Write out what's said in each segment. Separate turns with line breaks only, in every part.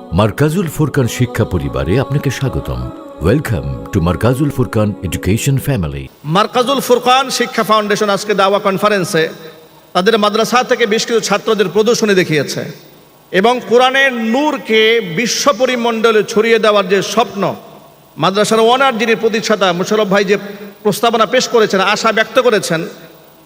মার্কাজুল ফুরকান শিক্ষা পরিবারে আপনাকে স্বাগতম। Welcome to Markazul Furqan education family
Markazul Furqan শিক্ষা ফাউন্ডেশন আজকে দাওয়া কনফারেন্সে তাদের মাদ্রাসা থেকে বেশ কিছু ছাত্রদের প্রদর্শনী দেখিয়েছে এবং কোরআনের নূরকে বিশ্ব পরিমণ্ডলে ছড়িয়ে দেওয়ার যে স্বপ্ন, মাদ্রাসার ওনার যিনি প্রতিষ্ঠাতা মুশারফ ভাই যে প্রস্তাবনা পেশ করেছেন, আশা ব্যক্ত করেছেন,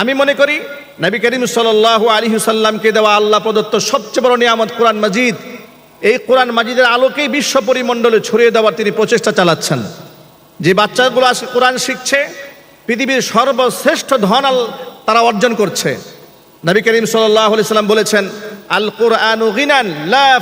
আমি মনে করি নবী করিম সাল্লাহ আলী সাল্লামকে দেওয়া আল্লাহ প্রদত্ত সবচেয়ে বড় নিয়ামত কোরআন মাজিদ। এই কোরআন মাজিদের আলোকেই বিশ্ব পরিমণ্ডলে ছড়িয়ে দেওয়ার তিনি প্রচেষ্টা চালাচ্ছেন। যে বাচ্চাগুলো আজকে কোরআন শিখছে, পৃথিবীর সর্বশ্রেষ্ঠ ধন তারা অর্জন করছে। নবী করিম সাল্লাম বলেছেন, আল কোরআন গিনান লা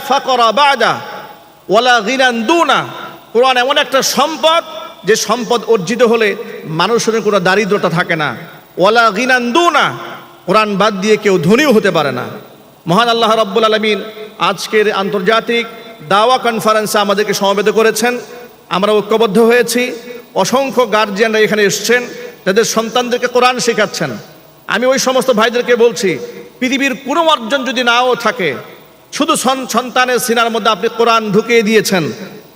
দুনা। কোরআন এমন একটা সম্পদ, যে সম্পদ অর্জিত হলে মানুষের কোনো দারিদ্রতা থাকে না। ওয়ালা গিনান দুনা। কোরআন বাদ দিয়ে কেউ ধনীও হতে পারে না। মহান আল্লাহ রব্বুল আলমিন আজকের আন্তর্জাতিক দাওয়া কনফারেন্সে আমাদেরকে সমবেত করেছেন। আমরা ঐক্যবদ্ধ হয়েছি। অসংখ্য গার্জিয়ানরা এখানে এসছেন। তাদের সন্তানদেরকে কোরআন শেখাচ্ছেন। আমি ওই সমস্ত ভাইদেরকে বলছি, পৃথিবীর কোনো অর্জন যদি নাও থাকে, শুধু সন- সন্তানের সিনার মধ্যে আপনি কোরআন ঢুকিয়ে দিয়েছেন।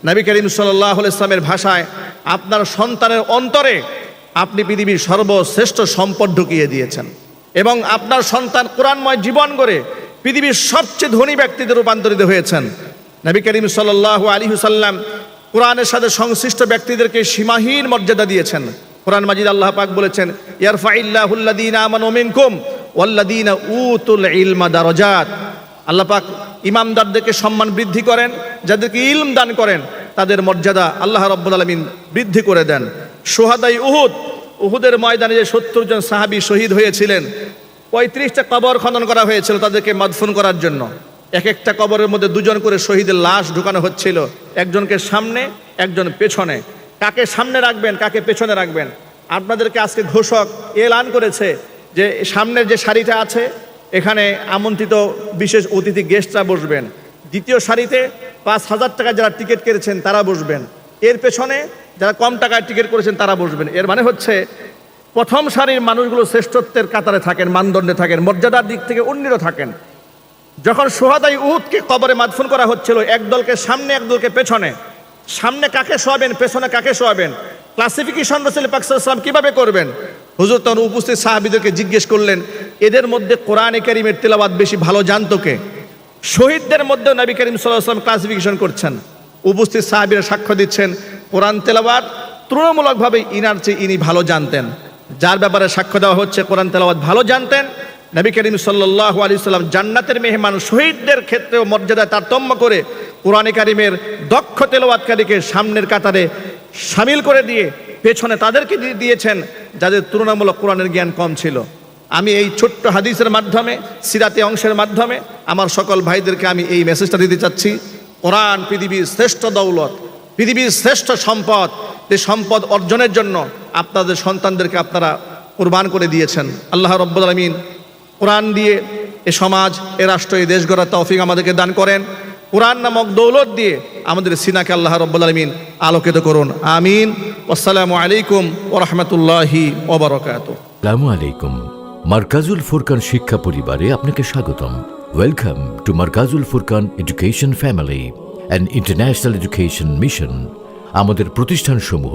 নবী করিম সাল্লাহ ইসলামের ভাষায় আপনার সন্তানের অন্তরে আপনি পৃথিবীর সর্বশ্রেষ্ঠ সম্পদ ঢুকিয়ে দিয়েছেন। এবং আপনার সন্তান কোরআনময় জীবন গড়ে পৃথিবীর সবচেয়ে ধনী ব্যক্তিদের রূপান্তরিত হয়েছেন। নবী করিম সাল্লাহ আলী হুসাল্লাম কোরআনের সাথে সংশ্লিষ্ট ব্যক্তিদেরকে সীমাহীন মর্যাদা দিয়েছেন। কোরআন মাজিদ আল্লাহ পাক বলেছেন ইয়ারফাইল্লাহুল্লাদিন উতুল আল্লাহ পাক ইমামদারদেরকে সম্মান বৃদ্ধি করেন, যাদেরকে ইলম দান করেন, তাদের মর্যাদা আল্লাহ রব্বুল আলমিন বৃদ্ধি করে দেন। সোহাদাই উহুদ, উহুদের ময়দানে যে সত্তর জন সাহাবি শহীদ হয়েছিলেন পঁয়ত্রিশটা কবর খনন করা হয়েছিল তাদেরকে মাদফুন করার জন্য। এক একটা কবরের মধ্যে দুজন করে শহীদের লাশ ঢুকানো হচ্ছিল। একজনকে সামনে, একজন পেছনে। কাকে সামনে রাখবেন, কাকে পেছনে রাখবেন? আপনাদেরকে আজকে ঘোষক এলান করেছে যে সামনের যে সারিটা আছে, এখানে আমন্ত্রিত বিশেষ অতিথি গেস্টরা বসবেন। দ্বিতীয় সারিতে পাঁচ হাজার টাকা যারা টিকিট কেটেছেন তারা বসবেন। এর পেছনে যারা কম টাকায় টিকিট করেছেন তারা বসবেন। এর মানে হচ্ছে প্রথম সারির মানুষগুলো শ্রেষ্ঠত্বের কাতারে থাকেন, মানদণ্ডে থাকেন, মর্যাদার দিক থেকে উন্নীত থাকেন। যখন সোহাদাই উহুদকে কবরে মাদফুন করা হচ্ছিল একদলকে সামনে একদলকে পেছনে। সামনে কাকে শোয়াবেন, পেছনে কাকে শোয়াবেন? ক্লাসিফিকেশন রসুল পাকসাল্লাম কীভাবে করবেন? হুজুর তখন উপস্থিত সাহাবিদেরকে জিজ্ঞেস করলেন, এদের মধ্যে কোরআনে কারিমের তেলাবাদ বেশি ভালো জানতো কে? শহীদদের মধ্যে নবী করিম সাল্লাম ক্লাসিফিকেশন করছেন। উপস্থিত সাহাবিরা সাক্ষ্য দিচ্ছেন, কোরআন তেলাবাদ তুলনামূলকভাবে ইনার চেয়ে ইনি ভালো জানতেন। যার ব্যাপারে সাক্ষ্য দেওয়া হচ্ছে, কোরআন তেলাবাদ ভালো জানতেন। নবী করিম সাল্লাহ আলি সাল্লাম জান্নাতের মেহমান শহীদদের ক্ষেত্রেও মর্যাদা তারতম্য করে কোরআনে কারিমের দক্ষ তেলাওয়াতকারীকে সামনের কাতারে সামিল করে দিয়ে পেছনে তাদেরকে দিয়ে দিয়েছেন, যাদের তুলনামূলক কোরআনের জ্ঞান কম ছিল। আমি এই ছোট্ট হাদিসের মাধ্যমে, সিরাতে অংশের মাধ্যমে আমার সকল ভাইদেরকে আমি এই মেসেজটা দিতে চাচ্ছি। কোরআন পৃথিবীর শ্রেষ্ঠ দৌলত, পৃথিবীর শ্রেষ্ঠ সম্পদ এই সম্পদ অর্জনের জন্য আপনাদের সন্তানদেরকে আপনারা কোরবান করে দিয়েছেন। আল্লাহ রব্বুল আলমিন কোরআন দিয়ে এ সমাজ, এ রাষ্ট্র এই দেশ গড়ার তৌফিক আমাদেরকে দান করেন। কোরআন নামক দৌলত দিয়ে আমাদের সিনাকে আল্লাহ রব্বুল আলমিন আলোকিত করুন। আমিন। আসসালামু আলাইকুম ওরহমতুল্লাহি ওবরকাত
আসসালামু আলাইকুম। মার্কাজুল ফুরকান শিক্ষা পরিবারে আপনাকে স্বাগতম। Welcome to Markazul Furqan education family and international education mission আমাদের প্রতিষ্ঠানসমূহ